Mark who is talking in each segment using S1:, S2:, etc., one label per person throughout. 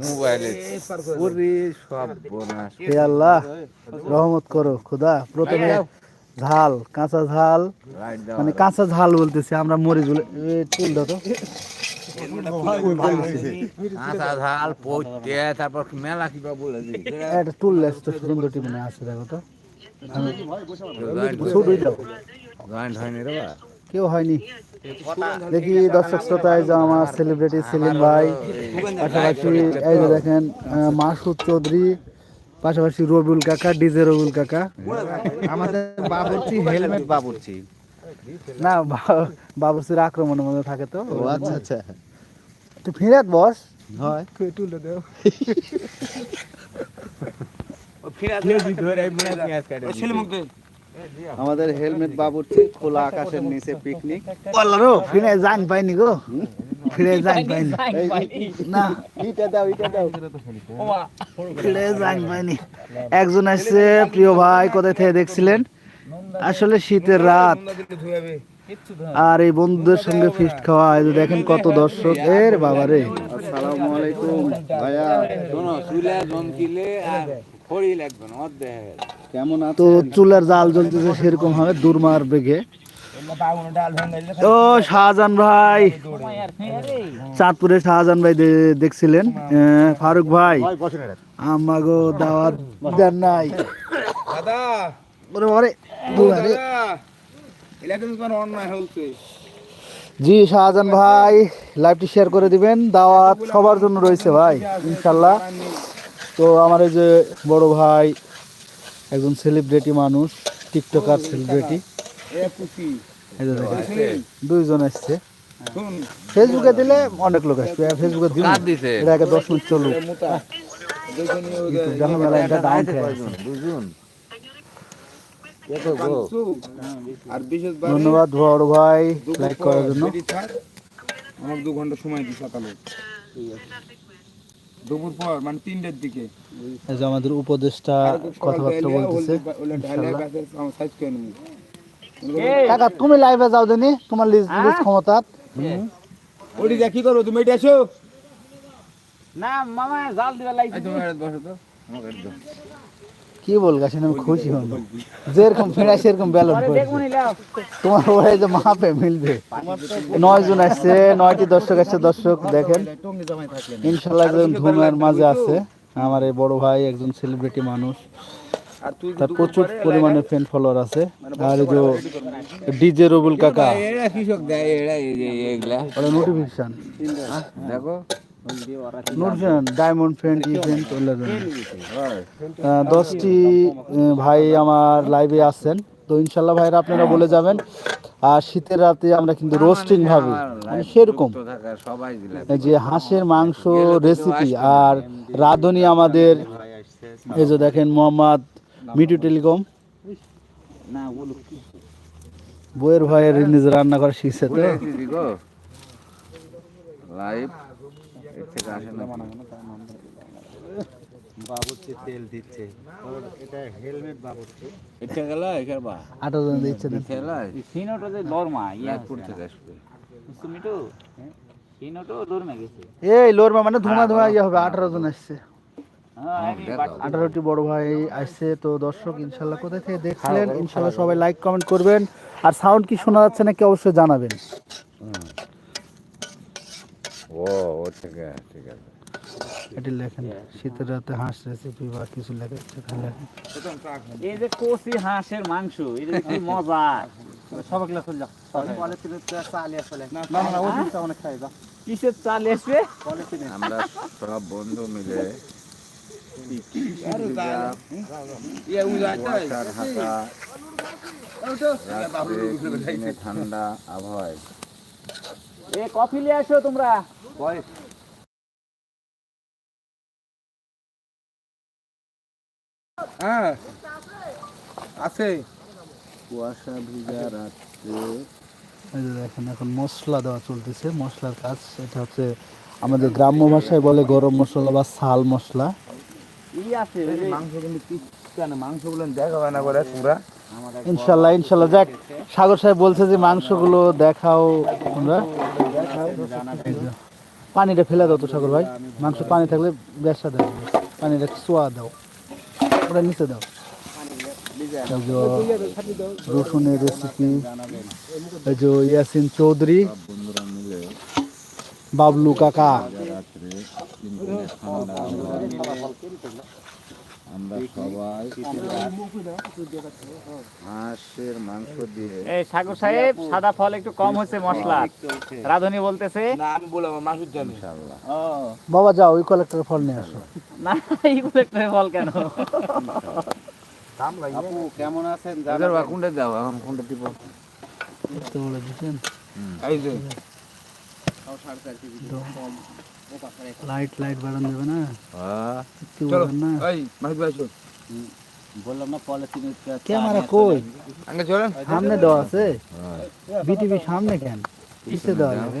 S1: মোবাইলে। ওরে সব বোনাস
S2: হে আল্লাহ রহমত করো খুদা। প্রথমে ঝাল কাঁচা ঝাল। মানে কাঁচা ঝাল বলতেছি আমরা তুল দাও তো
S1: কাঁচা ঝাল তারপর মেলা কিবা বলে
S2: তো আছে দেখো তো।
S1: জয়েন্ট
S2: দাও।
S1: হয়নি
S2: কেউ হয়নি। দেখি দর্শক শ্রোতায় যে আমার সেলিব্রিটি সেলিম ভাই পাশাপাশি এই যে দেখেন মাসুদ চৌধুরী পাশাপাশি রবিউল কাকা ডিজে রবিউল কাকা।
S1: আমাদের বাবুর্চি হেলমেট বাবুর্চি।
S2: না বাবুর্চির আক্রমণের মধ্যে থাকে তো।
S1: আচ্ছা আচ্ছা।
S2: তুই ফিরাত বস।
S1: হয়।
S2: তুলে দেও।
S1: আমাদের হেলমেট বাবুর্চি খোলা আকাশের নিচে পিকনিক
S2: বলল ফিরে জান পাইনি গো। ফিরে জান পাইনি। না
S1: ইটা দাও ইটা দাও
S2: ফিরে জান পাইনি। একজন আসছে প্রিয় ভাই কোথায় থেকে দেখছিলেন? আসলে শীতের রাত। আর এই বন্ধুদের সঙ্গে ফিস্ট খাওয়া এই দেখেন কত দর্শক। এর বাবা রে।
S1: আসসালামু আলাইকুম ভাইয়া। শোনো চুলে জমকিলে আর খড়ি লাগবে না অর্ধেক।
S2: তো চুলার জাল জ্বলতেছে সেরকম হবে দুর্মার বেগে। ও শাহজাহান ভাই। চাঁদপুরে শাহজাহান ভাই দে- দেখছিলেন। ফারুক ভাই। আমাগো দাওয়াত দেন নাই। জি শাহজাহান ভাই লাইভটি শেয়ার করে দিবেন। দাওয়াত সবার জন্য রয়েছে ভাই ইনশাল্লাহ। তো আমার এই যে বড় ভাই একজন সেলিব্রিটি মানুষ টিকটকার সেলিব্রিটি দুইজন আসছে ফেসবুকে দিলে অনেক লোক আসবে ফেসবুকে দিলে এটা আগে দশ মিনিট চলুক। মেলা এটা ডাউন
S1: দুজন
S2: ধন্যবাদ বড় ভাই লাইক করার জন্য।
S3: আমার দু ঘণ্টা সময় দিই সকালে দুপুর পর মানে তিনটের দিকে।
S2: এই যে আমাদের উপদেষ্টা কথাবার্তা বলতেছে। কাকা তুমি লাইভে যাও দেনি তোমার লিজ লিজ ক্ষমতা।
S3: ওটি দেখি কি করো তুমি এটা আসো।
S4: না মামা জাল দিবা লাগছে
S1: তুমি বসো তো।
S2: কি বল গাছেন আমি খুশি হব যেরকম ফিরাই সেরকম ব্যালেন্স
S4: দেখব
S2: তোমার ওরাই যে মাপে মিলবে। নয় জন আসছে নয়টি দর্শক আসছে। দর্শক দেখেন ইনশাল্লাহ একজন ধুমের মাঝে আছে। আমার এই বড় ভাই একজন সেলিব্রিটি মানুষ। তার প্রচুর পরিমাণে ফ্যান ফলোয়ার আছে। আর যে ডিজে রবুল কাকা। ওরা নোটিফিকেশন
S1: দেখো।
S2: ডায়মন্ড ফ্রেন্ড ইভেন্ট দশটি ভাই আমার লাইভে আসছেন তো ইনশাল্লাহ ভাইরা আপনারা বলে যাবেন। আর শীতের রাতে আমরা কিন্তু রোস্টিং ভাবি।
S1: আমার
S2: মানে সেরকম। যে হাঁসের মাংস রেসিপি আর রাঁধুনি আমাদের এই যে দেখেন মোহাম্মদ মিটু টেলিকম। বইয়ের ভাইয়ের নিজে রান্না করা শিখছে তো।
S1: লাইভ এর থেকে আসে না এটা গেল এখানে বা।
S2: আঠারো জন দিচ্ছে দেন
S1: খেলা
S4: সিনোটো যে লরমা ইয়া
S1: থেকে আসবে।
S4: তুমি তো সিনোটো লরমা গেছে।
S2: এই লোরমা মানে ধুমা ধুমা ইয়ে হবে আঠারো জন আসছে।
S4: হ্যাঁ।
S2: আঠারোটি বড় ভাই আসছে তো দর্শক ইনশাল্লাহ কোথায় থেকে দেখছিলেন ইনশাল্লাহ সবাই লাইক কমেন্ট করবেন। আর সাউন্ড কি শোনা যাচ্ছে নাকি অবশ্যই জানাবেন।
S1: ও ঠিক আছে
S2: এটি লেখেন শীতের রাতে হাঁস রেসিপি বা কিছু লেখেন সেখানে লেখেন।
S4: এই যে কষি হাঁসের মাংস এটা যে কি মজা? সবাইগুলো চলে যাও। কিসের চাল এসবে
S1: আমরা সব বন্ধু মিলে
S3: ইয়ে
S1: ঠান্ডা আবহাওয়ায়
S4: এ কফি নিয়ে আসো তোমরা।
S3: হ্যাঁ আছে।
S1: কুয়াশা ভিজা রাত্রে।
S2: এই যে দেখেন এখন মশলা দেওয়া চলতেছে। মশলার কাজ এটা হচ্ছে আমাদের গ্রাম্য ভাষায় বলে গরম মশলা বা শাল মশলা। ইনশাল্লাহ ইনশাল্লাহ। যাক সাগর সাহেব বলছে যে মাংসগুলো দেখাও তোমরা। পানিটা ফেলে দাও তো, সাগর ভাই। মাংস পানি থাকলে বেসা দাও। পানিটা সোয়া দাও। ওটা নিচে দাও। রসুনের রেসিপি ইয়াসিন চৌধুরী। বাবলু কাকা।
S1: আমরা সবাই হাঁসের মাংস দিয়ে।
S4: এই সাগর সাহেব সাদা ফল একটু কম হচ্ছে মশলা। রাধুনি বলতেছে।
S3: না আমি বললাম মাসুর জানি
S1: ইনশাল্লাহ
S2: বাবা যাও ওই কলেক্টর ফল নিয়ে আসো।
S4: না এইগুলো একটা ফল কেন?
S1: আপু কেমন আছেন?
S3: কোনটা দাও? এখন কোনটা দিব? এই
S2: লাইট লাইট বাড়ান দেবে না?
S1: হ্যাঁ।
S2: একটু বাড়ান না?
S3: এই ভাই চল।
S1: বললাম না পলিথিন
S2: ক্যামেরা কই?
S3: আগে চলেন।
S2: সামনে দেওয়া আছে? বিটিভি সামনে কেন? দেওয়া যাবে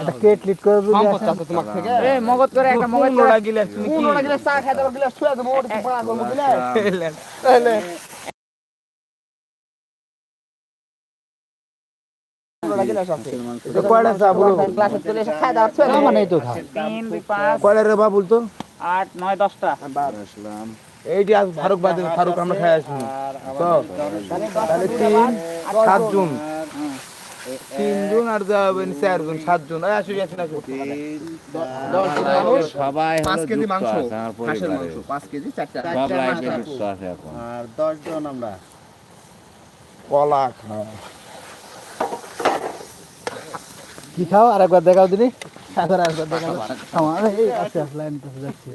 S4: একটা
S2: কেট লিট করে দিয়ে আসেন।
S4: এ মগজ করে একটা মগজ করে
S3: পনেরোটা গিলাস তুমি কি তো কয়টা চা বলো?
S2: আমার নেই তো খা।
S4: তিন দুই পাঁচ।
S3: কয়টা রে বাবুল তো
S4: আট নয় দশটা।
S1: আসলাম।
S3: এইটি আজ ফারুক বাদে ফারুক আমরা খাই আসব। তো তাহলে তিন সাত জন। তিন জন আর যাবেন চার জন সাত জন এই আসো আসুন আসুন।
S1: সবাই
S3: পাঁচ কেজি মাংস হাঁসের মাংস পাঁচ কেজি চারটা।
S2: আর দশ জন আমরা।
S3: কলা খাওয়া
S2: কি খাও? আর একবার দেখাও দিনি। দেখাও। আমার এই আছে লাইন তো যাচ্ছি।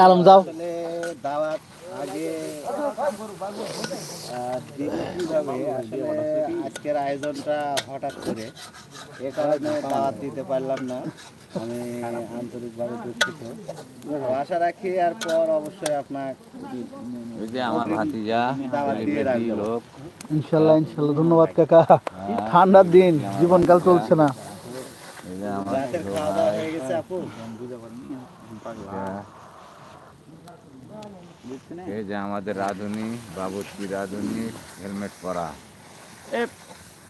S2: আলম যাও।
S5: দাওয়াত আগে আজকের আয়োজনটা হঠাৎ করে এ কারণে দাওয়াত দিতে পারলাম না আমি আন্তরিকভাবে দুঃখিত আশা রাখি আর পর অবশ্যই আপনার
S1: যে আমার ভাতিজা
S2: ইনশাল্লাহ ইনশাল্লাহ। ধন্যবাদ কাকা। ঠান্ডার দিন জীবনকাল চলছে না।
S5: রাতের খাওয়া দাওয়া হয়ে গেছে আপু।
S1: এই যে আমাদের রাধুনি বাবুর্চি রাধুনি হেলমেট পরা।
S4: এ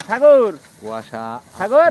S4: সাগর।
S1: কুয়াশা
S4: সাগর।